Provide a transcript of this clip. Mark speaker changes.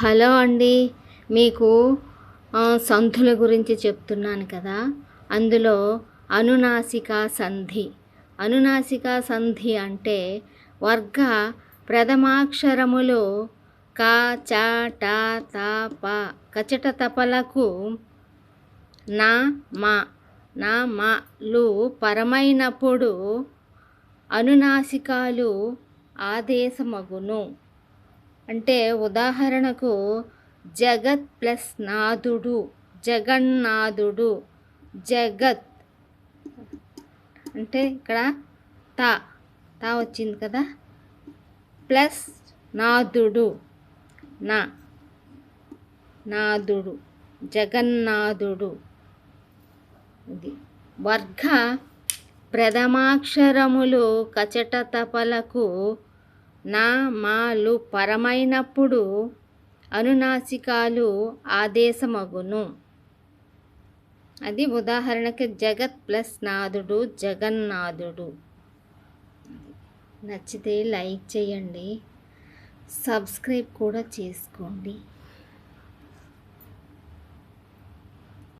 Speaker 1: Hello అండి. మీకు సంధుల గురించి చెప్తున్నాను కదా. అందులో అనునాసిక సంధి. అనునాసిక సంధి అంటే వర్గ ప్రథమాక్షరములు క చ ట త ప కచట తపలకు నా మా నా మాలు పరమైనప్పుడు అనునాసికాలు ఆదేశమగును. అంటే ఉదాహరణకు జగత్ ప్లస్ నాథుడు జగన్నాథుడు జగత్. అంటే ఇక్కడ తా తా వచ్చింది కదా? ప్లస్ నాథుడు నా నాథుడు జగన్నాథుడు. ఇది వర్గ ప్రథమాక్షరములు కచట తపలకు నా మాలు పరమైనప్పుడు అనునాసికాలు ఆదేశమగును. అది ఉదాహరణకి జగత్ ప్లస్ నాథుడు జగన్నాథుడు నచ్చితే లైక్ చేయండి. సబ్స్క్రైబ్ కూడా చేసుకోండి.